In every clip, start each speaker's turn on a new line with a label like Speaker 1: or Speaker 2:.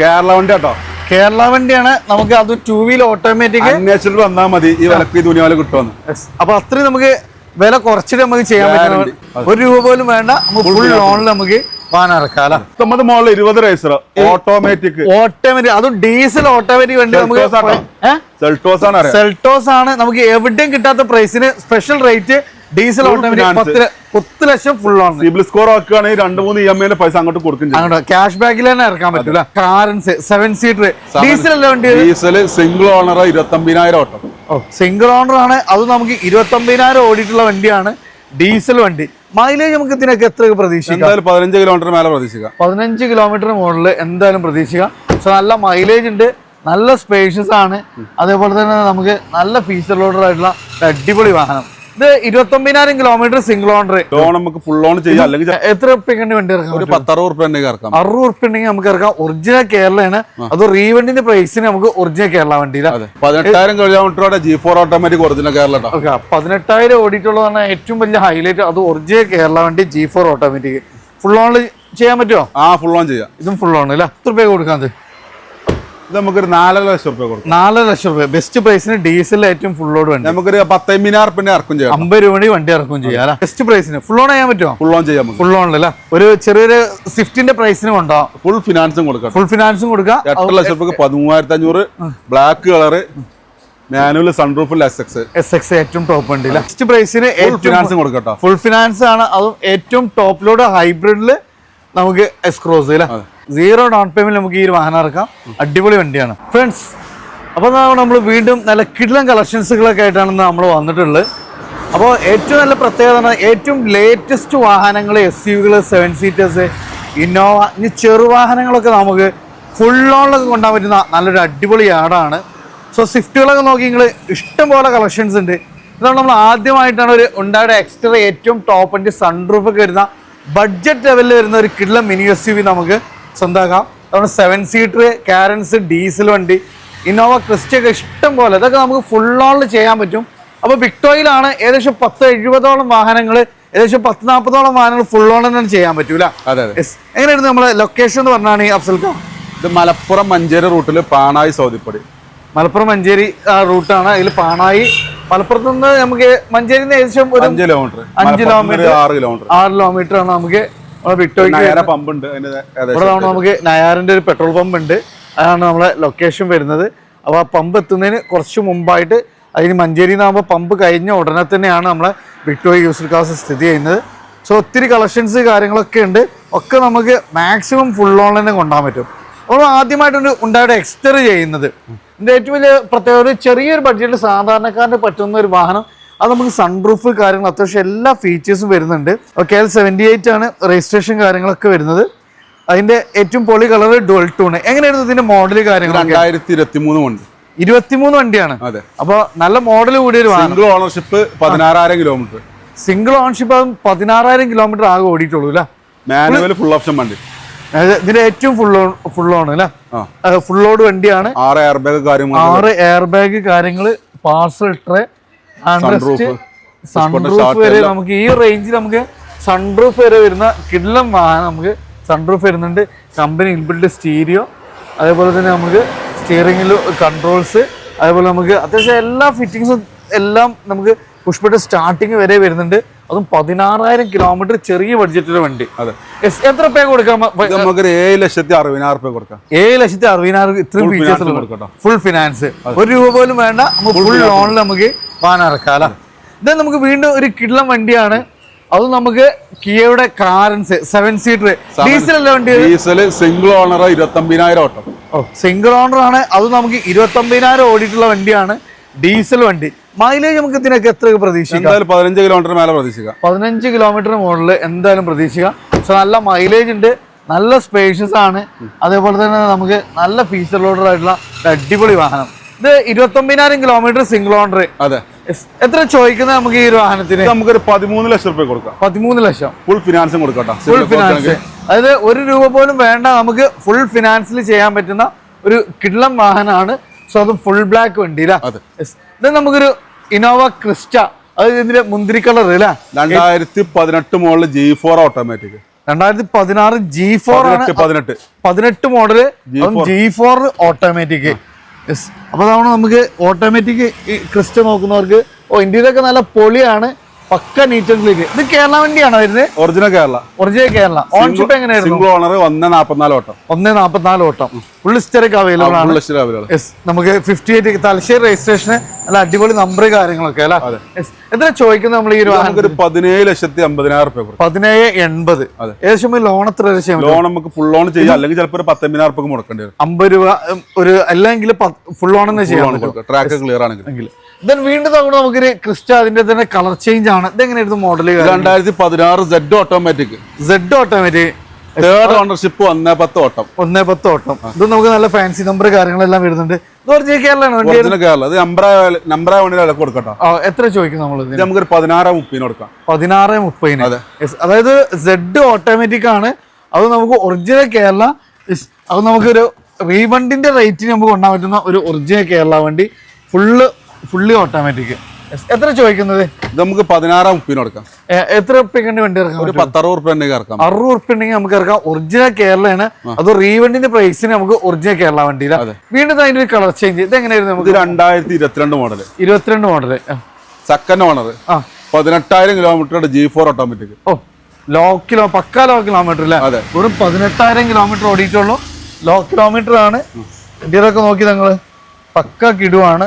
Speaker 1: കേരള വണ്ടി കേട്ടോ.
Speaker 2: കേരള വണ്ടിയാണ്. നമുക്ക് അത് ടൂ വീൽ ഓട്ടോമാറ്റിക്
Speaker 1: അന്വേഷിച്ചിട്ട് വന്നാൽ മതി. ഈ വിലക്ക് തുണി വില കിട്ടുമെന്ന്.
Speaker 2: അപ്പൊ അത്രയും നമുക്ക് വില കുറച്ചിട്ട് നമുക്ക് ചെയ്യാൻ. പറ്റും ഒരു രൂപ പോലും വേണ്ട. ഫുൾ ലോണിൽ നമുക്ക്
Speaker 1: പത്തൊമ്പത് മോളിൽ ഇരുപത് റേസർ ഓട്ടോമാറ്റിക്
Speaker 2: ഓട്ടോമാറ്റിക് അതും ഡീസൽ ഓട്ടോമാറ്റിക് വണ്ടി നമുക്ക്
Speaker 1: സെൽട്ടോസ് ആണ്?
Speaker 2: സെൽട്ടോസ് ആണ് നമുക്ക് എവിടെയും കിട്ടാത്ത പ്രൈസിന് സ്പെഷ്യൽ റേറ്റ് ഡീസൽ ഓട്ടോമാറ്റിക്. പത്ത് ലക്ഷം ഫുൾ ആണ്.
Speaker 1: സിബിൽ സ്കോർ ആക്കുകയാണെങ്കിൽ രണ്ട് മൂന്ന് ഇ എം ഐ പൈസ അങ്ങോട്ട് കൊടുക്കും
Speaker 2: അങ്ങോട്ട് ക്യാഷ് ബാക്കിൽ തന്നെ ഇറക്കാൻ പറ്റില്ല കാറൻസ് സെവൻ സീറ്റർ ഡീസൽ അല്ല വണ്ടി
Speaker 1: ഡീസൽ സിംഗിൾ ഓണർ ഇരുപത്തൊമ്പതിനായിരം ഓട്ടം.
Speaker 2: സിംഗിൾ ഓണർ ആണ്. അത് നമുക്ക് ഇരുപത്തമ്പതിനായിരം ഓടിയിട്ടുള്ള വണ്ടിയാണ്. ഡീസൽ വണ്ടി. മൈലേജ് നമുക്ക് ഇതിനൊക്കെ എത്ര പ്രതീക്ഷിക്കാം?
Speaker 1: പതിനഞ്ച് കിലോമീറ്റർ മേലെ പ്രതീക്ഷിക്കാം.
Speaker 2: പതിനഞ്ച് കിലോമീറ്റർ മുകളിൽ എന്തായാലും പ്രതീക്ഷിക്കാം. പക്ഷെ നല്ല മൈലേജ് ഉണ്ട്. നല്ല സ്പേഷ്യസ് ആണ്. അതേപോലെ തന്നെ നമുക്ക് നല്ല ഫീച്ചർ ലോഡർ ആയിട്ടുള്ള അടിപൊളി വാഹനം. ഇത് ഇരുപത്തൊമ്പതിനായിരം കിലോമീറ്റർ സിംഗിൾ ഓണർ
Speaker 1: ലോൺ നമുക്ക് ഫുൾ ഓൺ ചെയ്യാം. അല്ലെങ്കിൽ
Speaker 2: എത്ര ഉറപ്പിക്കേണ്ടി വണ്ടി ഇറക്കാം
Speaker 1: ഒരു പത്തറുപത് ഉണ്ടെങ്കിൽ ഇറക്കാം.
Speaker 2: അറുപത് ഉറുപ്പ്യ ഉണ്ടെങ്കിൽ നമുക്ക് ഇറക്കാം. ഒറിജിനൽ കേരളയാണ്. അത് റീവണ്ടിന്റെ പ്രൈസിന് നമുക്ക് ഒറിജിനൽ കേരള വണ്ടിയില്ല
Speaker 1: അതെ. പതിനെട്ടായിരം കിലോമീറ്ററോടെ G four automatic original Kerala
Speaker 2: okay പതിനെട്ടായിരം ഓടിയിട്ടുള്ളതാണ് ഏറ്റവും വലിയ ഹൈലൈറ്റ് അത് ഒറിജിനൽ കേരള വണ്ടി G four automatic full on ചെയ്യാൻ പറ്റുമോ
Speaker 1: ആ ഫുൾ ഓൺ ചെയ്യാം.
Speaker 2: ഇതും ഫുൾ ഓൺ അല്ല? എത്ര രൂപ കൊടുക്കാൻ ഇത്
Speaker 1: നമുക്കൊരു നാലര ലക്ഷം രൂപ കൊടുക്കും.
Speaker 2: നാലര ലക്ഷം രൂപ ബെസ്റ്റ് പ്രൈസിന് ഡീസൽ ഏറ്റവും ഫുൾ ലോഡ് വണ്ടി.
Speaker 1: നമുക്കൊരു പത്തമ്പതിനായിരം റുപ്യ ഇറക്കും ചെയ്യാം
Speaker 2: അമ്പത് രൂപ വണ്ടി ഇറക്കും ചെയ്യാം അല്ല? ബെസ്റ്റ് പ്രൈസിന് ഫുൾ ഓൺ ചെയ്യാൻ പറ്റുമോ?
Speaker 1: ഫുൾ ഓൺ ചെയ്യാം
Speaker 2: ഫുൾ ഓൺ ഓണിലല്ല ഒരു ചെറിയൊരു സ്വിഫ്റ്റിന്റെ പ്രൈസിന് കൊണ്ടാവും
Speaker 1: ഫുൾ ഫിനാൻസും കൊടുക്കാം.
Speaker 2: ഫുൾ ഫിനാൻസും കൊടുക്കാം.
Speaker 1: എട്ട് ലക്ഷം റുപ്യക്ക് പതിമൂവായിരത്തി അഞ്ഞൂറ് ബ്ലാക്ക് കളറ് മാനുവൽ സൺറൂഫിൽ എസ് എക്സ്
Speaker 2: എസ് എക്സ് ഏറ്റവും ടോപ്പ് വണ്ടി ബെസ്റ്റ് പ്രൈസിന്
Speaker 1: ഫുൾ ഫിനാൻസും കൊടുക്കട്ടോ
Speaker 2: ഫുൾ ഫിനാൻസ് ആണ്. അതും ഏറ്റവും ടോപ്പ് ലോഡ് ഹൈബ്രിഡിൽ നമുക്ക് എക്സ്ക്രോസ് അല്ലേ സീറോ ഡൗൺ പേയ്മെന്റ് നമുക്ക് ഈ ഒരു വാഹനം ഇറക്കാം. അടിപൊളി വണ്ടിയാണ്. ഫ്രണ്ട്സ് അപ്പോൾ നമ്മൾ വീണ്ടും നല്ല കിടിലം കളക്ഷൻസുകളൊക്കെ ആയിട്ടാണ് നമ്മൾ വന്നിട്ടുള്ളത്. അപ്പോൾ ഏറ്റവും നല്ല പ്രത്യേകത ഏറ്റവും ലേറ്റസ്റ്റ് വാഹനങ്ങൾ എസ് യുകൾ സെവൻ സീറ്റേഴ്സ് ഇന്നോവ ഇനി ചെറുവാഹനങ്ങളൊക്കെ നമുക്ക് ഫുൾ ഓണിലൊക്കെ കൊണ്ടാൻ പറ്റുന്ന നല്ലൊരു അടിപൊളി ആടാണ് സോ സ്വിഫ്റ്റുകളൊക്കെ നോക്കി നിങ്ങൾ ഇഷ്ടംപോലെ കളക്ഷൻസ് ഉണ്ട്. ഇതാണ് നമ്മൾ ആദ്യമായിട്ടാണ് ഒരു ഉണ്ടായ എക്സ്ട്രാ ഏറ്റവും ടോപ്പ് സൺ സൺറൂഫ് ഒക്കെ വരുന്ന ബഡ്ജറ്റ് ലെവലിൽ വരുന്ന ഒരു കിഡ്ല മിനി എസ് യു വി നമുക്ക് സ്വന്തമാക്കാം. അതുകൊണ്ട് സെവൻ സീറ്റർ കാരൻസ് ഡീസൽ വണ്ടി ഇന്നോവ ക്രിസ്റ്റൊക്കെ ഇഷ്ടം പോലെ. ഇതൊക്കെ നമുക്ക് ഫുൾ ഓൺ ചെയ്യാൻ പറ്റും. അപ്പോൾ വിക്ടോയിലാണ് ഏകദേശം പത്ത് എഴുപതോളം വാഹനങ്ങൾ ഏകദേശം പത്ത് നാൽപ്പതോളം വാഹനങ്ങൾ ഫുൾ ഓൺ തന്നെ ചെയ്യാൻ പറ്റൂല.
Speaker 1: അതെ അതെ.
Speaker 2: Yes. എങ്ങനെയായിരുന്നു നമ്മളെ ലൊക്കേഷൻ എന്ന് പറഞ്ഞാണ് ഈ അഫ്സൽ
Speaker 1: ഇത് മലപ്പുറം മഞ്ചേരി റൂട്ടിൽ പാണായി സൗദിപ്പടി.
Speaker 2: മലപ്പുറം മഞ്ചേരി റൂട്ടാണ് അതിൽ പാണായി. മലപ്പുറത്ത് നിന്ന് നമുക്ക് മഞ്ചേരി ഏകദേശം ഒരു
Speaker 1: അഞ്ച് കിലോമീറ്റർ
Speaker 2: അഞ്ച് കിലോമീറ്റർ
Speaker 1: ആറ് കിലോമീറ്റർ
Speaker 2: ആറ് കിലോമീറ്റർ ആണ് നമുക്ക്
Speaker 1: പമ്പ് ഉണ്ട്
Speaker 2: ഇവിടെ നമുക്ക് നയാറിന്റെ ഒരു പെട്രോൾ പമ്പ് ഉണ്ട്. അതാണ് നമ്മളെ ലൊക്കേഷൻ വരുന്നത്. അപ്പോൾ ആ പമ്പ് എത്തുന്നതിന് കുറച്ച് മുമ്പായിട്ട് അതിന് മഞ്ചേരി നിന്നാകുമ്പോൾ പമ്പ് കഴിഞ്ഞ ഉടനെ തന്നെയാണ് നമ്മളെ വിക്ടോറിയ യൂസർ കാസ് സ്ഥിതി ചെയ്യുന്നത്. സോ ഒത്തിരി കളക്ഷൻസ് കാര്യങ്ങളൊക്കെ ഉണ്ട്. ഒക്കെ നമുക്ക് മാക്സിമം ഫുൾ ഓൺലൈനിൽ കൊണ്ടുപോകാൻ പറ്റും. അപ്പോൾ ആദ്യമായിട്ടൊരു ഉണ്ടായിട്ട് എക്സ്റ്റർ ചെയ്യുന്നത്. ഇതിന്റെ ഏറ്റവും വലിയ പ്രത്യേകത ഒരു ചെറിയൊരു ബഡ്ജറ്റിൽ സാധാരണക്കാരന് പറ്റുന്ന ഒരു വാഹനം. അത് നമുക്ക് സൺറൂഫ് കാര്യങ്ങൾ അത്യാവശ്യം എല്ലാ ഫീച്ചേഴ്സും വരുന്നുണ്ട്. കെ എൽ സെവന്റി എയ്റ്റ് ആണ് രജിസ്ട്രേഷൻ കാര്യങ്ങളൊക്കെ വരുന്നത്. അതിന്റെ ഏറ്റവും പൊളി കളർ ഡുവൽ ടൂണ് എങ്ങനെയായിരുന്നു ഇതിന്റെ മോഡൽ കാര്യങ്ങൾ
Speaker 1: രണ്ടായിരത്തി ഇരുപത്തി മൂന്ന് ഉണ്ട്
Speaker 2: ഇരുപത്തിമൂന്ന് വണ്ടിയാണ്.
Speaker 1: അതെ.
Speaker 2: അപ്പോൾ നല്ല മോഡൽ കൂടിയ ഒരു
Speaker 1: സിംഗിൾ ഓണർഷിപ്പ് പതിനാറായിരം കിലോമീറ്റർ
Speaker 2: സിംഗിൾ ഓണർഷിപ്പ് അത് പതിനാറായിരം കിലോമീറ്റർ ആകെ ഓടിയിട്ടുള്ളൂ അല്ലേ?
Speaker 1: മാനുവൽ ഫുൾ ഓപ്ഷൻ വണ്ടി.
Speaker 2: ഇതിന്റെ ഏറ്റവും ഫുൾ ഫുൾ ഓൺ അല്ലേ? ഫുൾ ലോഡ് വണ്ടിയാണ്.
Speaker 1: ആറ് എയർ ബാഗ് കാര്യങ്ങൾ
Speaker 2: ആറ് എയർ ബാഗ് കാര്യങ്ങൾ പാർസൽ ട്രേ സൺറൂഫ് വരെ നമുക്ക് ഈ റേഞ്ചിൽ നമുക്ക് സൺറൂഫ് വരെ വരുന്ന കിഡ്ലം വാഹനം നമുക്ക് സൺറൂഫ് വരുന്നുണ്ട്. കമ്പനി ഇൻബിൽഡ് സ്റ്റീരിയോ അതേപോലെ തന്നെ നമുക്ക് സ്റ്റിയറിംഗിൽ കൺട്രോൾസ് അതേപോലെ നമുക്ക് അത്യാവശ്യം എല്ലാ ഫിറ്റിങ്സും എല്ലാം നമുക്ക് പുഷ്പട്ട് സ്റ്റാർട്ടിങ് വരെ വരുന്നുണ്ട്. അതും പതിനാറായിരം കിലോമീറ്റർ ചെറിയ ബഡ്ജറ്റിലെ വണ്ടി.
Speaker 1: അതെ.
Speaker 2: എത്ര പേ കൊടുക്കാം?
Speaker 1: നമുക്ക് ഏഴ് ലക്ഷത്തി അറുപതിനായിരം രൂപ കൊടുക്കാം.
Speaker 2: ഏഴ് ലക്ഷത്തി അറുപതിനായിരം ഇത്രയും ഫീച്ചേഴ്സ്
Speaker 1: കൊടുക്കട്ടോ.
Speaker 2: ഫുൾ ഫിനാൻസ് ഒരു രൂപ പോലും വേണ്ട. നമുക്ക് ഫുൾ ലോണിൽ നമുക്ക് ഇറക്കാം അല്ല? ഇത് നമുക്ക് വീണ്ടും ഒരു കിടിലം വണ്ടിയാണ്. അത് നമുക്ക് കിയയുടെ കാരൻസ് സെവൻ സീറ്റർ ഡീസൽ അല്ല വണ്ടി?
Speaker 1: ഡീസൽ സിംഗിൾ ഓണർ ഇരുപത്തൊമ്പതിനായിരം ഓട്ടം.
Speaker 2: ഓ സിംഗിൾ ഓണർ ആണ്. അത് നമുക്ക് ഇരുപത്തൊമ്പതിനായിരം ഓടിയിട്ടുള്ള വണ്ടിയാണ്. ഡീസൽ വണ്ടി. മൈലേജ് നമുക്ക് ഇതിനൊക്കെ എത്ര പ്രതീക്ഷിക്കാം?
Speaker 1: പതിനഞ്ച് കിലോമീറ്റർ മേലെ പ്രതീക്ഷിക്കാം.
Speaker 2: പതിനഞ്ച് കിലോമീറ്റർ മുകളിൽ എന്തായാലും പ്രതീക്ഷിക്കാം. പക്ഷെ നല്ല മൈലേജ് ഉണ്ട് നല്ല സ്പേഷ്യസ് ആണ്. അതേപോലെ തന്നെ നമുക്ക് നല്ല ഫീച്ചർ ലോഡർ ആയിട്ടുള്ള അടിപൊളി വാഹനം. ഇത് ഇരുപത്തൊമ്പതിനായിരം കിലോമീറ്റർ സിംഗിൾ ഓണർ
Speaker 1: അതെ.
Speaker 2: എത്ര ചോദിക്കുന്നത് നമുക്ക് ഈ ഒരു വാഹനത്തിന്?
Speaker 1: നമുക്കൊരു പതിമൂന്ന് ലക്ഷം റുപ്യ കൊടുക്കാം.
Speaker 2: പതിമൂന്ന് ലക്ഷം.
Speaker 1: ഫുൾ ഫിനാൻസും കൊടുക്കാം
Speaker 2: ഫുൾ ഫിനാൻസ് അതായത് ഒരു രൂപ പോലും വേണ്ട നമുക്ക് ഫുൾ ഫിനാൻസിൽ ചെയ്യാൻ പറ്റുന്ന ഒരു കിഡ്ലം വാഹനമാണ് സോ അത് ഫുൾ ബ്ലാക്ക് വണ്ടി അല്ലേ. ഇത് നമുക്കൊരു ഇനോവ ക്രിസ്റ്റ അത് ഇതിന്റെ മുന്തിരി കളർ അല്ലേ
Speaker 1: രണ്ടായിരത്തി പതിനെട്ട് മോഡൽ ജി ഫോർ ഓട്ടോമാറ്റിക്
Speaker 2: രണ്ടായിരത്തി പതിനാറ് ജി ഫോർ ആണ്.
Speaker 1: പതിനെട്ട് പതിനെട്ട്.
Speaker 2: Model. G four automatic yes അപ്പൊ അതാണ് നമുക്ക് ഓട്ടോമാറ്റിക് ക്രിസ്റ്റ നോക്കുന്നവർക്ക് ഓ ഇന്ത്യയിലൊക്കെ നല്ല പൊളിയാണ്. പക്ക നീറ്റ് ആൻഡ് ക്ലീൻ ഇത് കേരള വണ്ടിയാണോ വരുന്നത്
Speaker 1: original Kerala.
Speaker 2: Original Kerala. Ownership എങ്ങനെയായിരുന്നു?
Speaker 1: സിംഗിൾ ഓണർ ഒന്ന് നാപ്പത്തിനാല് ഓട്ടം.
Speaker 2: ഒന്ന് നാൽപ്പത്തിനാല് ഓട്ടം. ഫുൾ ഹിസ്റ്ററിക് അവൈലബിൾ ആണ്. നമുക്ക് ഫിഫ്റ്റി എയ്റ്റ് തലശ്ശേരി രജിസ്ട്രേഷന് നല്ല അടിപൊളി നമ്പർ കാര്യങ്ങളൊക്കെ അല്ലേ. എത്ര ചോദിക്കുന്നത് നമ്മൾ ഈ ഒരു
Speaker 1: പതിനേഴ് ലക്ഷത്തി അമ്പതിനായിരം
Speaker 2: പതിനേഴ് എൺപത്. ഏകദേശം ലോൺ എത്ര ലക്ഷം
Speaker 1: ലോൺ നമുക്ക് ഫുൾ ഓൺ ചെയ്യാം. അല്ലെങ്കിൽ ചിലപ്പോൾ ഒരു പത്തൊമ്പതിനായിരം റുപ്യ മുടക്കേണ്ടി വരും.
Speaker 2: അമ്പത് രൂപ ഒരു അല്ലെങ്കിൽ ഫുൾ ഓൺ തന്നെ ചെയ്യാൻ
Speaker 1: ട്രാക്ക് ക്ലിയർ ആണെങ്കിൽ.
Speaker 2: ദെൻ വീണ്ടും നോക്കുമ്പോൾ നമുക്കൊരു ക്രിസ്റ്റ അതിന്റെ തന്നെ കളർ ചേഞ്ച് ആണ്. ഇതെങ്ങനെയായിരുന്നു മോഡൽ
Speaker 1: രണ്ടായിരത്തി പതിനാറ് Z automatic
Speaker 2: Z automatic
Speaker 1: third ownership ഒന്നേ പത്ത് ഓട്ടം.
Speaker 2: ഒന്നേ പത്ത് ഓട്ടം. ഇത് നമുക്ക് നല്ല ഫാൻസി നമ്പർ കാര്യങ്ങളെല്ലാം വരുന്നുണ്ട്. എത്ര ചോദിക്കും നമ്മൾ
Speaker 1: നമുക്ക് നമുക്കൊരു പതിനാറ് മുപ്പതിന് കൊടുക്കാം.
Speaker 2: പതിനാറ് മുപ്പതിന്.
Speaker 1: അതെ.
Speaker 2: അതായത് സെഡ് ഓട്ടോമാറ്റിക് ആണ്. അത് നമുക്ക് ഒറിജിനൽ കേരള അത് അത് നമുക്കൊരു റീവണ്ടിന്റെ റേറ്റിന് നമുക്ക് കൊണ്ടാൻ പറ്റുന്ന ഒരു ഒറിജിനൽ കേരള വണ്ടി. ഫുള്ള് ഫുള്ളി ഓട്ടോമാറ്റിക് എത്ര ചോദിക്കുന്നത്?
Speaker 1: നമുക്ക് പതിനാറ് ഉപ്പിന് കൊടുക്കാം.
Speaker 2: എത്ര ഉറുപ്പിക്കണ്ടി വണ്ടി ഇറക്കാം
Speaker 1: ഒരു പത്തറുപത് ഉണ്ടെങ്കിൽ ഇറക്കാം.
Speaker 2: അറുപത് ഉറുപ്പ്യ ഉണ്ടെങ്കിൽ നമുക്ക് ഇറക്കാം. ഒറിജിനൽ കേരളയാണ്. അത് റീവണ്ടിന്റെ പ്രൈസിന് നമുക്ക് ഒറിജിനൽ കേരള വണ്ടിയിലാണ് വീണ്ടും അതിന്റെ ഒരു കളർ ചേഞ്ച് ഇത് എങ്ങനെയായിരുന്നു നമുക്ക്?
Speaker 1: രണ്ടായിരത്തി ഇരുപത്തിരണ്ട് മോഡൽ
Speaker 2: ഇരുപത്തിരണ്ട് മോഡൽ
Speaker 1: സെക്കൻഡ് ഓണർ
Speaker 2: ആ.
Speaker 1: പതിനെട്ടായിരം കിലോമീറ്ററുടെ ജി ഫോർ ഓട്ടോമാറ്റിക്
Speaker 2: ഓ ലോ കിലോ പക്ക ലോ കിലോമീറ്റർ അല്ലേ
Speaker 1: അതെ.
Speaker 2: വെറും പതിനെട്ടായിരം കിലോമീറ്റർ ഓടിയിട്ടുള്ളൂ. ലോ കിലോമീറ്റർ ആണ്. ഇന്ത്യയിലൊക്കെ നോക്കി ഞങ്ങൾ പക്ക കിടുവാണ്.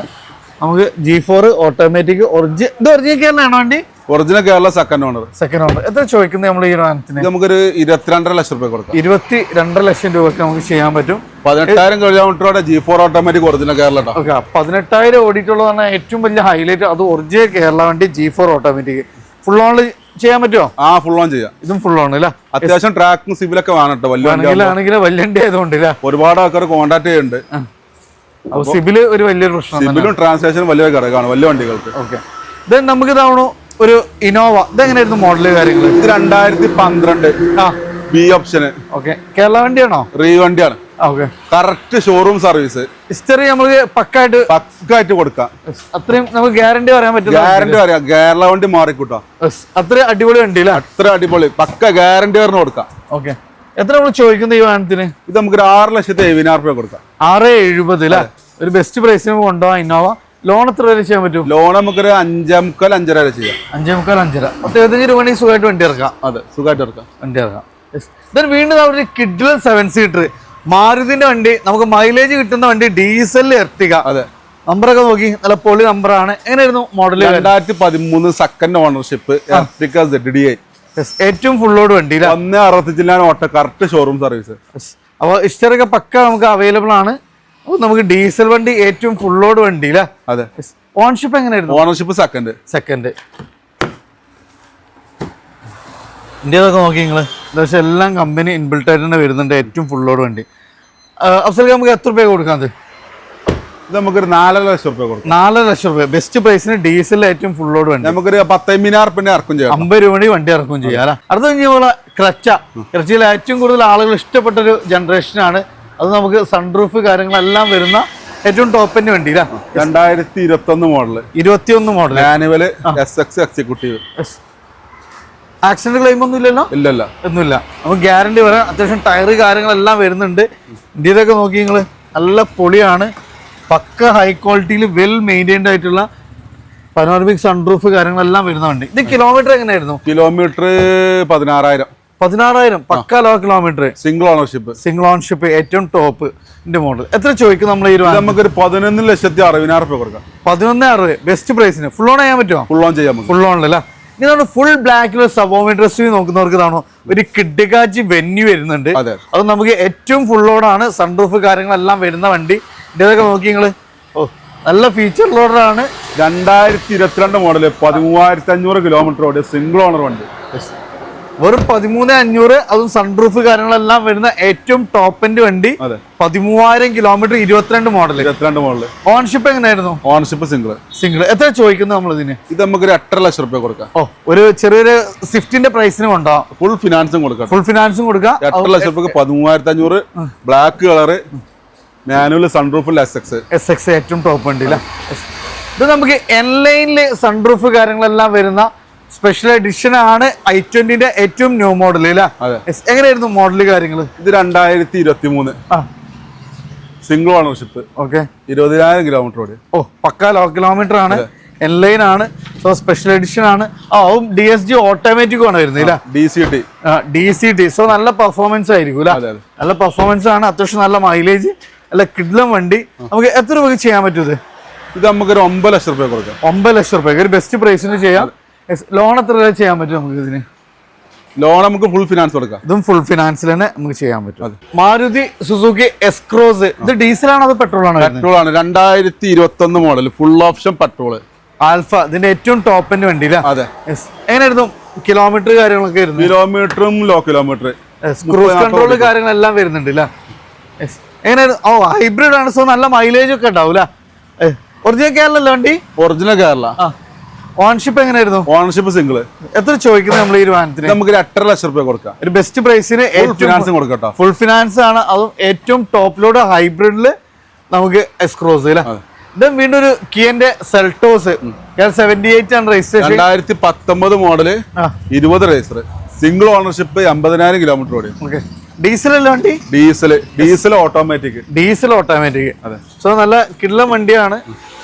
Speaker 2: നമുക്ക് ജി ഫോർ ഓട്ടോമാറ്റിക് ഒറിജിനൽ ഇത് ഒറിജിനൽ കേരളമാണോ വണ്ടി?
Speaker 1: Original Kerala second owner
Speaker 2: second owner എത്ര ചോദിക്കുന്നത് നമ്മൾ ഈ വാഹനത്തിന്
Speaker 1: നമുക്കൊരു ഇരുപത്തിരണ്ടര ലക്ഷം രൂപ കൊടുക്കാം.
Speaker 2: ഇരുപത്തി രണ്ടര ലക്ഷം രൂപയ്ക്ക് നമുക്ക് ചെയ്യാൻ പറ്റും.
Speaker 1: പതിനെട്ടായിരം കിലോമീറ്ററോടെ G four automatic original Kerala.
Speaker 2: Okay പതിനെട്ടായിരം ഓടിയിട്ടുള്ളതാണ് ഏറ്റവും വലിയ ഹൈലൈറ്റ് അത് ഒറിജിനൽ കേരള വണ്ടി G four automatic full on ചെയ്യാൻ പറ്റുമോ
Speaker 1: ആ ഫുൾ ഓൺ ചെയ്യാം.
Speaker 2: ഇതും ഫുൾ ഓൺ അല്ല?
Speaker 1: അത്യാവശ്യം ട്രാക്കും സിവിലൊക്കെ വേണം കേട്ടോ വലിയ
Speaker 2: ആണെങ്കിൽ വലിയ ആയതുകൊണ്ട്
Speaker 1: ഒരുപാട് ആൾക്കാർ കോൺടാക്ട് ചെയ്യുന്നുണ്ട്.
Speaker 2: സിബിൽ ഒരു വലിയൊരു പ്രശ്നം
Speaker 1: സിബിലും ട്രാൻസ്ലേഷനും വലിയ ഘടകമാണ് വലിയ വണ്ടികൾക്ക്.
Speaker 2: ഓക്കെ. ദെൻ നമുക്ക് ഇതാവണു ഒരു ഇനോവ ഇതെങ്ങനെയായിരുന്നു മോഡൽ കാര്യങ്ങൾ
Speaker 1: ഇത് രണ്ടായിരത്തി പന്ത്രണ്ട്
Speaker 2: ആ.
Speaker 1: B option.
Speaker 2: ഓക്കെ. കേരള വണ്ടിയാണോ?
Speaker 1: റീ വണ്ടിയാണ്. കറക്റ്റ് ഷോറൂം സർവീസ്
Speaker 2: ഹിസ്റ്ററി നമുക്ക് പക്കായിട്ട്
Speaker 1: പക്കായിട്ട് കൊടുക്കാം.
Speaker 2: അത്രയും നമുക്ക് ഗ്യാരണ്ടി പറയാൻ പറ്റില്ല
Speaker 1: ഗ്യാരണ്ടി പറയാം. കേരള വണ്ടി മാറിക്കൂട്ടോ.
Speaker 2: അത്ര അടിപൊളി വണ്ടി അല്ലേ
Speaker 1: അത്ര അടിപൊളി. പക്ക ഗ്യാരണ്ടി പറഞ്ഞു കൊടുക്കാം.
Speaker 2: ഓക്കെ. എത്ര നമ്മൾ ചോദിക്കുന്നത് ഈ വാഹനത്തിന്?
Speaker 1: ഇത് നമുക്കൊരു ആറ് ലക്ഷത്തി എഴുപതിനായിരം രൂപ കൊടുക്കാം.
Speaker 2: ആറ് എഴുപത് അല്ലേ ഒരു ബെസ്റ്റ് പ്രൈസിന് കൊണ്ടുപോകാം ഇന്നോവ ലോൺ എത്ര വരെ ചെയ്യാൻ പറ്റും?
Speaker 1: ലോൺ നമുക്കൊരു അഞ്ചേമുക്കാൽ അഞ്ചര വരെ ചെയ്യാം.
Speaker 2: അഞ്ചേ മുക്കാൽ അഞ്ചര. ഇരുപത്തഞ്ച് രൂപ ഉണ്ടെങ്കിൽ സുഖമായിട്ട് വണ്ടി ഇറക്കാം.
Speaker 1: അതെ സുഖമായിട്ട് ഇറക്കാം.
Speaker 2: വണ്ടി ഇറക്കാം. വീണ്ടും ഒരു കിഡിൽ സെവൻ സീറ്റർ മാരുതിന്റെ വണ്ടി. നമുക്ക് മൈലേജ് കിട്ടുന്ന വണ്ടി ഡീസലിൽ എർട്ടിക
Speaker 1: അതെ.
Speaker 2: നമ്പറൊക്കെ നോക്കി. നല്ല പൊളി നമ്പറാണ് എങ്ങനെയായിരുന്നു മോഡൽ
Speaker 1: രണ്ടായിരത്തി പതിമൂന്ന് second ownership Ertiga Z D I
Speaker 2: ഏറ്റവും ഫുള്ളോട് വണ്ടി?
Speaker 1: ഒന്ന് ഓട്ടോ കറക്റ്റ് ഷോറൂം സർവീസ്
Speaker 2: അപ്പൊ അപ്പോൾ ഇഷ്ടറൊക്കെ പക്ക നമുക്ക് അവൈലബിൾ ആണ്. നമുക്ക് ഡീസൽ വണ്ടി ഏറ്റവും ഫുള്ളോട് വണ്ടി അല്ലേ
Speaker 1: അതെ
Speaker 2: ഓൺഷിപ്പ് എങ്ങനെയായിരുന്നു?
Speaker 1: ഓണർഷിപ്പ് സെക്കൻഡ്
Speaker 2: സെക്കൻഡ് ഇന്ത്യതൊക്കെ നോക്കി നിങ്ങൾ ഏകദേശം എല്ലാം കമ്പനി ഇൻബിൾട്ടായിട്ട് തന്നെ വരുന്നുണ്ട് ഏറ്റവും ഫുള്ളോട് വണ്ടി. അഫ്സൽ നമുക്ക് എത്ര രൂപ കൊടുക്കാം അത്?
Speaker 1: നമുക്കൊരു നാലര ലക്ഷം രൂപ കൊടുക്കാം.
Speaker 2: നാലര ലക്ഷം രൂപ ബെസ്റ്റ് പ്രൈസിന് ഡീസൽ ഏറ്റവും ഫുള്ളോട് വണ്ടി.
Speaker 1: നമുക്കൊരു പത്തമ്പതിനായിരം പിന്നെ ഇറക്കും ചെയ്യാം
Speaker 2: അമ്പത് രൂപ വണ്ടി ഇറക്കും ചെയ്യാം അല്ല? അടുത്ത കഴിഞ്ഞ ക്രച്ച ക്രച്ചയിൽ ഏറ്റവും കൂടുതൽ ആളുകൾ ഇഷ്ടപ്പെട്ട ഒരു ജനറേഷനാണ് അത് നമുക്ക് സൺറൂഫ് കാര്യങ്ങളെല്ലാം വരുന്ന ഏറ്റവും ടോപ്പിന്റെ വണ്ടി
Speaker 1: രണ്ടായിരത്തി ഇരുപത്തി ഒന്ന് മോഡൽ
Speaker 2: ഇരുപത്തിയൊന്ന് model
Speaker 1: manual S X executive
Speaker 2: accident claim ഒന്നും ഇല്ലല്ലോ?
Speaker 1: ഇല്ലല്ല.
Speaker 2: ഒന്നുമില്ല. നമുക്ക് ഗ്യാരണ്ടി വരാം അത്യാവശ്യം ടയർ കാര്യങ്ങളെല്ലാം വരുന്നുണ്ട്. ഇന്ത്യയിലൊക്കെ നോക്കി നിങ്ങൾ നല്ല പൊളിയാണ്. പക്ക ഹൈ ക്വാളിറ്റിയിൽ വെൽ മെയിന്റൈൻഡ് ആയിട്ടുള്ള പനോറമിക് സൺറൂഫ് കാര്യങ്ങളെല്ലാം വരുന്ന വണ്ടി. ഇത് കിലോമീറ്റർ എങ്ങനെയായിരുന്നു?
Speaker 1: കിലോമീറ്റർ പതിനാറായിരം.
Speaker 2: പതിനാറായിരം. പക്ക low kilometre
Speaker 1: single ownership
Speaker 2: single ownership ഏറ്റവും ടോപ്പ് മോഡൽ എത്ര ചോദിക്കും നമ്മൾ ഈ
Speaker 1: നമുക്കൊരു പതിനൊന്ന് ലക്ഷത്തി അറുപതിനായിരം രൂപ കൊടുക്കാം.
Speaker 2: പതിനൊന്ന് അറുപത് ബെസ്റ്റ് പ്രൈസിന് ഫുൾ ഓൺ ചെയ്യാൻ പറ്റുമോ?
Speaker 1: ഫുൾ ഓൺ ചെയ്യാം
Speaker 2: ഫുൾ ഓൺ അല്ലേ? ഇതാണ് ഫുൾ ബ്ലാക്കിൽ സബോമീറ്റർ നോക്കുന്നവർക്ക് ഇതാണോ? ഒരു കിഡ്ഡിക്കാച്ചി വെന്യൂ വരുന്നുണ്ട്.
Speaker 1: അതെ.
Speaker 2: അത് നമുക്ക് ഏറ്റവും ഫുൾ ഓണാണ് സൺറൂഫ് കാര്യങ്ങളെല്ലാം വരുന്ന വണ്ടി. ഇതൊക്കെ നോക്കി നിങ്ങൾ ഓ. നല്ല ഫീച്ചർ ലോഡറാണ്
Speaker 1: രണ്ടായിരത്തി ഇരുപത്തിരണ്ട് മോഡൽ പതിമൂവായിരത്തി അഞ്ഞൂറ് കിലോമീറ്റർ ഓടിയ സിംഗിൾ ഓണർ വണ്ടി.
Speaker 2: വെറും പതിമൂന്ന് അഞ്ഞൂറ് അതും സൺറൂഫ് കാര്യങ്ങളെല്ലാം വരുന്ന ഏറ്റവും ടോപ്പ് എൻഡ് വണ്ടി. പതിമൂവായിരം കിലോമീറ്റർ ഇരുപത്തിരണ്ട് മോഡൽ
Speaker 1: ഇരുപത്തിരണ്ട് മോഡൽ
Speaker 2: ഓൺഷിപ്പ് എങ്ങനെയായിരുന്നു?
Speaker 1: ഓൺഷിപ്പ് സിംഗിൾ
Speaker 2: സിംഗിൾ എത്ര ചോദിക്കുന്നത് നമ്മൾ ഇതിന്?
Speaker 1: ഇത് നമുക്ക് ഒരു എട്ടര ലക്ഷം റുപ്യ കൊടുക്കാം.
Speaker 2: ഓ ഒരു ചെറിയൊരു സ്വിഫ്റ്റിന്റെ പ്രൈസിന് കൊണ്ടാവും
Speaker 1: ഫുൾ ഫിനാൻസും കൊടുക്കാം.
Speaker 2: ഫുൾ ഫിനാൻസും കൊടുക്കാം.
Speaker 1: എട്ടര ലക്ഷം റുപ്യക്ക് പതിമൂവായിരത്തി അഞ്ഞൂറ് ബ്ലാക്ക് കളറ് മാനുവൽ സൺറൂഫിൽ എസ് എക്സ്
Speaker 2: എസ് എക്സ് ഏറ്റവും ടോപ്പ് ഇത് നമുക്ക് എൻലൈനിൽ സൺറൂഫ് കാര്യങ്ങളെല്ലാം വരുന്ന സ്പെഷ്യൽ എഡിഷൻ ആണ് ഐ ട്വന്റിന്റെ ഏറ്റവും ന്യൂ മോഡൽ അല്ലേ. എങ്ങനെയായിരുന്നു മോഡൽ കാര്യങ്ങൾ
Speaker 1: ഇത് രണ്ടായിരത്തി ഇരുപത്തി മൂന്ന് സിംഗിൾ ഓണർഷിപ്പ്
Speaker 2: ഓക്കെ
Speaker 1: ഇരുപതിനായിരം കിലോമീറ്റർ ഓടി
Speaker 2: ഓ പക്ക ലോ കിലോമീറ്റർ ആണ്. എൻ ലൈൻ ആണ്. സോ സ്പെഷ്യൽ എഡിഷൻ ആണ്. ആ ഡി എസ് ജി ഓട്ടോമാറ്റിക് ആണ് വരുന്നില്ല
Speaker 1: D C T
Speaker 2: D C T so നല്ല പെർഫോമൻസ് ആയിരിക്കും നല്ല പെർഫോമൻസ് ആണ്. അത്യാവശ്യം നല്ല മൈലേജ് നല്ല കിഡ്ലം വണ്ടി. നമുക്ക് എത്ര രൂപക്ക് ചെയ്യാൻ പറ്റും ഇത്?
Speaker 1: ഇത് നമുക്കൊരു ഒമ്പത് ലക്ഷം രൂപ കൊടുക്കാം.
Speaker 2: ഒമ്പത് ലക്ഷം രൂപയ്ക്ക്. ഒരു ബെസ്റ്റ് പ്രൈസിന് ചെയ്യാം. ലോൺ എത്ര രൂപ ചെയ്യാൻ പറ്റും നമുക്ക് ഇതിന്?
Speaker 1: ലോൺ നമുക്ക് ഫുൾ ഫിനാൻസ് കൊടുക്കാം.
Speaker 2: ഇതും ഫുൾ ഫിനാൻസിൽ തന്നെ നമുക്ക് ചെയ്യാൻ പറ്റും. മാരുതി സുസുക്കി എസ്ക്രോസ് ഇത് ഡീസൽ അതോ പെട്രോൾ ആണോ
Speaker 1: പെട്രോൾ ആണ്. രണ്ടായിരത്തി ഇരുപത്തി ഒന്ന് model full option petrol
Speaker 2: alpha ഇതിന്റെ ഏറ്റവും ടോപ്പിന്റെ വണ്ടി അല്ലേ
Speaker 1: അതെ.
Speaker 2: എങ്ങനെയായിരുന്നു? കിലോമീറ്റർ കാര്യങ്ങളൊക്കെ
Speaker 1: കിലോമീറ്ററും ലോ കിലോമീറ്റർ
Speaker 2: ക്രൂസ് കൺട്രോൾ കാര്യങ്ങളെല്ലാം വരുന്നുണ്ട് അല്ലേ എങ്ങനെയായിരുന്നു ഓ ഹൈബ്രിഡ് ആണ്. സോ നല്ല മൈലേജ് ഒക്കെ ഉണ്ടാവും അല്ലേ ഒറിജിനൽ കേരളല്ലേ വണ്ടി?
Speaker 1: ഒറിജിനൽ കേരള
Speaker 2: ഓൺഷിപ്പ് എങ്ങനെയായിരുന്നു?
Speaker 1: ഓൺഷിപ്പ് സിംഗിൾ
Speaker 2: എത്ര ചോദിക്കുന്നത് നമ്മൾ ഈ വാഹനത്തിന്?
Speaker 1: നമുക്ക് ഒരു എട്ടര ലക്ഷം രൂപ കൊടുക്കാം.
Speaker 2: ഒരു ബെസ്റ്റ് പ്രൈസിന്
Speaker 1: ഫിനാൻസ്
Speaker 2: ഏറ്റവും
Speaker 1: ഫിനാൻസും കൊടുക്കാം
Speaker 2: ഫുൾ ഫിനാൻസ് ആണ്. അതും ഏറ്റവും ടോപ്പ് ലോഡ് ഹൈബ്രിഡിൽ നമുക്ക് എക്സ്ക്രോസ് അല്ലേ? ഇതും വീണ്ടും ഒരു കിയന്റെ സെൽട്ടോസ് സെവന്റി എയ്റ്റ് ആണ് രജിസ്ട്രേഷൻ
Speaker 1: രണ്ടായിരത്തി പത്തൊമ്പത്
Speaker 2: മോഡൽ
Speaker 1: ഇരുപത് രജിസ്റ്റർ സിംഗിൾ ഓണർഷിപ്പ് എൺപതിനായിരം കിലോമീറ്റർ ഓടി
Speaker 2: ഓക്കെ ഡീസൽ അല്ല വണ്ടി
Speaker 1: diesel diesel automatic
Speaker 2: diesel automatic
Speaker 1: അതെ.
Speaker 2: സോ നല്ല കിള്ള വണ്ടിയാണ്.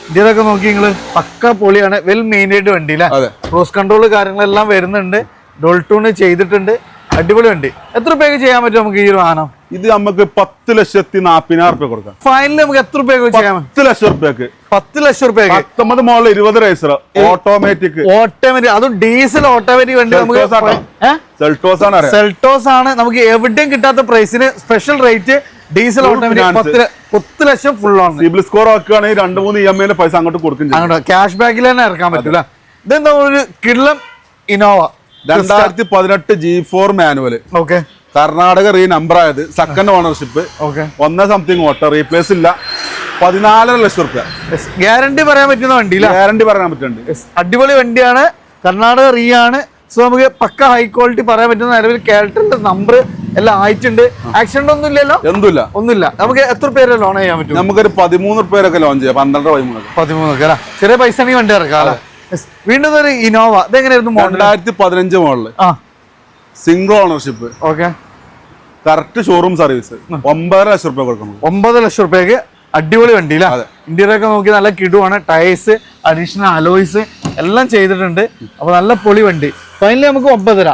Speaker 2: ഇതിലൊക്കെ നോക്കി നിങ്ങൾ? പക്ക പൊളിയാണ്. വെൽ മെയിന്റൈൻഡ് വണ്ടി അല്ലേ? ക്രൂസ് കൺട്രോൾ കാര്യങ്ങളെല്ലാം വരുന്നുണ്ട്. ഡോൾട്ടൂണ് ചെയ്തിട്ടുണ്ട്. അടിപൊളി വണ്ടി. എത്ര പേക്ക് ചെയ്യാൻ പറ്റും നമുക്ക് ഈ ഒരു വാഹനം?
Speaker 1: ഇത് നമുക്ക് പത്ത് ലക്ഷത്തി നാപ്പതിനായിരം റുപ്യ കൊടുക്കാം.
Speaker 2: ഫൈനലി നമുക്ക് എത്ര
Speaker 1: പത്ത് ലക്ഷം റുപ്യക്ക്
Speaker 2: പത്ത് ലക്ഷം റുപ്യ
Speaker 1: പത്തൊമ്പത് മോളിൽ ഇരുപത് റേസർ ഓട്ടോമാറ്റിക്
Speaker 2: ഓട്ടോമാറ്റിക് അതും ഡീസൽ ഓട്ടോമാറ്റിക് വേണ്ടി നമുക്ക്
Speaker 1: സെൽട്ടോസ് ആണ്?
Speaker 2: സെൽട്ടോസ് ആണ് നമുക്ക് എവിടെയും കിട്ടാത്ത പ്രൈസിന് സ്പെഷ്യൽ റേറ്റ് ഡീസൽ ഓട്ടോമാറ്റിക്. പത്ത് ലക്ഷം ഫുൾ ആണ്.
Speaker 1: സിബിൽ സ്കോർ ആക്കുകയാണെങ്കിൽ രണ്ട് മൂന്ന് ഇ എം ഐ പൈസ അങ്ങോട്ട് കൊടുക്കും
Speaker 2: അങ്ങോട്ട് ക്യാഷ് ബാക്കിൽ തന്നെ ഇറക്കാൻ പറ്റൂല. ഇതെന്താ ഒരു കിള്ളം ഇനോവ
Speaker 1: രണ്ടായിരത്തി പതിനെട്ട് G four manual
Speaker 2: okay
Speaker 1: Karnataka re number ആയത് സെക്കൻഡ് ഓണർഷിപ്പ്
Speaker 2: ഓക്കെ
Speaker 1: ഒന്നേ സംതിങ് ഓട്ടോ റീപ്ലേസ് ഇല്ല. പതിനാലര ലക്ഷം റുപ്യ.
Speaker 2: ഗ്യാരണ്ടി പറയാൻ പറ്റുന്ന വണ്ടി
Speaker 1: ഗ്യാരണ്ടി പറയാൻ പറ്റുന്നുണ്ട്.
Speaker 2: അടിപൊളി വണ്ടിയാണ്. കർണാടക റീ ആണ്. സോ നമുക്ക് പക്ക ഹൈ ക്വാളിറ്റി പറയാൻ പറ്റുന്ന നിലവിൽ ക്യാരക്ടറിന്റെ നമ്പർ എല്ലാം ആയിട്ടുണ്ട്. ആക്സിഡന്റ് ഒന്നും ഇല്ലല്ലോ?
Speaker 1: ഒന്നുമില്ല
Speaker 2: ഒന്നുമില്ല. നമുക്ക് എത്ര പേര് ലോൺ ചെയ്യാൻ പറ്റും?
Speaker 1: നമുക്കൊരു പതിമൂന്ന് റുപ്യൊക്കെ ലോൺ ചെയ്യാം. പന്ത്രണ്ട് പതിമൂന്ന്.
Speaker 2: പതിമൂന്നൊക്കെ അല്ലേ? ചെറിയ പൈസ ആണെങ്കിൽ വണ്ടി ഇറക്കാം വീണ്ടും ഒരു ഇനോവ ഇതെങ്ങനെയായിരുന്നു
Speaker 1: രണ്ടായിരത്തി പതിനഞ്ച് മോഡൽ.
Speaker 2: ആ.
Speaker 1: Single ownership
Speaker 2: okay
Speaker 1: correct showroom service ഒമ്പതര ലക്ഷം റുപ്യ കൊടുക്കണം
Speaker 2: ഒമ്പത് ലക്ഷം റുപ്യക്ക് അടിപൊളി വണ്ടി അല്ലേ. ഇന്റീരിയർ നോക്കി നല്ല കിടുവാണ്. ടയേഴ്സ് അഡീഷണൽ അലോയ്സ് എല്ലാം ചെയ്തിട്ടുണ്ട്. അപ്പൊ നല്ല പൊളി വണ്ടി. ഫൈനലി നമുക്ക് ഒമ്പതര.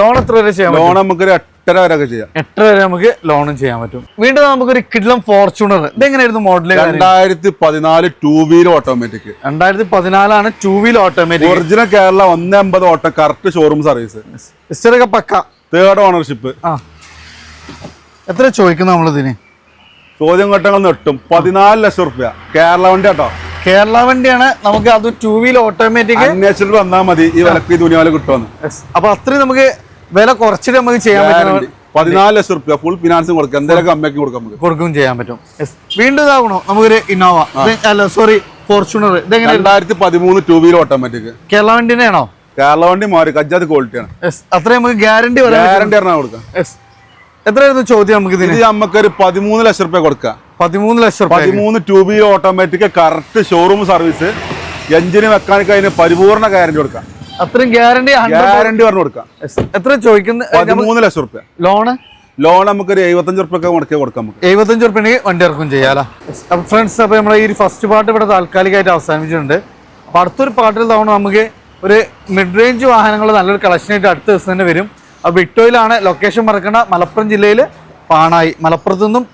Speaker 2: ലോൺ എത്ര വരെ ചെയ്യാം
Speaker 1: ലോൺ നമുക്ക് എട്ടര വരെ ഒക്കെ ചെയ്യാം.
Speaker 2: എട്ടര വരെ നമുക്ക് ലോണും ചെയ്യാൻ പറ്റും. വീണ്ടും നമുക്ക് ഒരു കിഡ്ലം ഫോർച്യൂണർ ഇതെങ്ങനെയായിരുന്നു മോഡൽ
Speaker 1: രണ്ടായിരത്തി പതിനാല് ടൂ വീലർ ഓട്ടോമാറ്റിക്
Speaker 2: രണ്ടായിരത്തി പതിനാലാണ് two wheel automatic
Speaker 1: original Kerala ഒന്നേ അമ്പത് ഓട്ടോ കറക്റ്റ് ഷോറൂം സർവീസ്
Speaker 2: ഹിസ്റ്ററൊക്കെ പക്ക.
Speaker 1: തേർഡ് ഓണർഷിപ്പ്
Speaker 2: ആ. എത്ര ചോദിക്കുന്നു നമ്മളിതിന്?
Speaker 1: ചോദ്യം ഘട്ടങ്ങൾ നെട്ടും. പതിനാല് ലക്ഷം റുപ്യ കേരള വണ്ടി കേട്ടോ?
Speaker 2: കേരള വണ്ടിയാണ്. നമുക്ക് അത് ടൂ വീൽ ഓട്ടോമാറ്റിക്
Speaker 1: അന്വേഷിച്ചിട്ട് വന്നാൽ മതി. ഈ വിലക്ക് ഈ തുണിയാൽ കിട്ടുമെന്ന്.
Speaker 2: അപ്പൊ അത്രയും നമുക്ക് വില കുറച്ചിട്ട് നമുക്ക് ചെയ്യാൻ
Speaker 1: പറ്റും. പതിനാല് ലക്ഷം റുപ്യ ഫുൾ ഫിനാൻസും കൊടുക്കാം. എന്തെങ്കിലും അമ്മയ്ക്ക് കൊടുക്കാൻ പറ്റും.
Speaker 2: കൊടുക്കും ചെയ്യാൻ പറ്റും. വീണ്ടും ഇതാകണോ നമുക്കൊരു ഇന്നോവ അല്ല സോറി ഫോർച്യൂണർ ഇതെങ്ങനെ?
Speaker 1: രണ്ടായിരത്തി പതിമൂന്ന് ടൂ വീലർ ഓട്ടോമാറ്റിക്
Speaker 2: കേരള വണ്ടിനെയാണോ
Speaker 1: കേരള വണ്ടി മാറി. കജ്ജാത് ക്വാളിറ്റിയാണ്
Speaker 2: അത്രയും നമുക്ക് ഗ്യാരണ്ടി
Speaker 1: ഗ്യാരണ്ടി പറഞ്ഞാൽ കൊടുക്കാം.
Speaker 2: എത്രയായിരുന്നു ചോദ്യം നമുക്ക്
Speaker 1: ഇത് നമുക്കൊരു പതിമൂന്ന് ലക്ഷം റുപ്യ കൊടുക്കാം.
Speaker 2: പതിമൂന്ന് ലക്ഷം റുപ്യ.
Speaker 1: പതിമൂന്ന് two automatic correct showroom service എഞ്ചിന് മെക്കാനിക് അതിന് പരിപൂർണ ഗ്യാരണ്ടി കൊടുക്കാം.
Speaker 2: അത്രയും ഗ്യാരണ്ടി
Speaker 1: ഗ്യാരണ്ടി പറഞ്ഞു കൊടുക്കാം.
Speaker 2: എത്ര ചോദിക്കുന്നത്
Speaker 1: പതിമൂന്ന് ലക്ഷം റുപ്യ.
Speaker 2: ലോണ്?
Speaker 1: ലോൺ നമുക്കൊരു എഴുപത്തഞ്ച് റുപ്യ മുടക്കി കൊടുക്കാം നമുക്ക്.
Speaker 2: എഴുപത്തഞ്ച് റുപ്യക്ക് വണ്ടി ഇറക്കും ചെയ്യാലോ. അപ്പൊ ഫ്രണ്ട്സ് അപ്പൊ നമ്മളെ ഈ ഫസ്റ്റ് പാർട്ട് ഇവിടെ താൽക്കാലികമായിട്ട് അവസാനിച്ചിട്ടുണ്ട് അപ്പൊ അടുത്തൊരു പാർട്ടിൽ തവണ നമുക്ക് ഒരു മിഡ് റേഞ്ച് വാഹനങ്ങൾ നല്ലൊരു കളക്ഷനായിട്ട് അടുത്ത ദിവസം തന്നെ വരും. അപ്പൊ വിക്ടോയിലാണ് ലൊക്കേഷൻ മറക്കേണ്ട. മലപ്പുറം ജില്ലയിൽ പാണായി. മലപ്പുറത്തു നിന്നും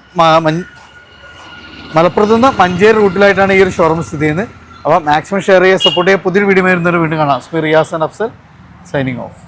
Speaker 2: മലപ്പുറത്തു നിന്ന് മഞ്ചേരി റൂട്ടിലായിട്ടാണ് ഈ ഒരു ഷോറൂം സ്ഥിതി ചെയ്യുന്നത്. അപ്പോൾ മാക്സിമം ഷെയർ ചെയ്യുക സപ്പോർട്ട് ചെയ്യുക പുതിയൊരു വീഡിയോ വരുന്നൊരു വീണ്ടും കാണാം. സ്മി ആൻഡ് അഫ്സൽ സൈനിങ് ഓഫ്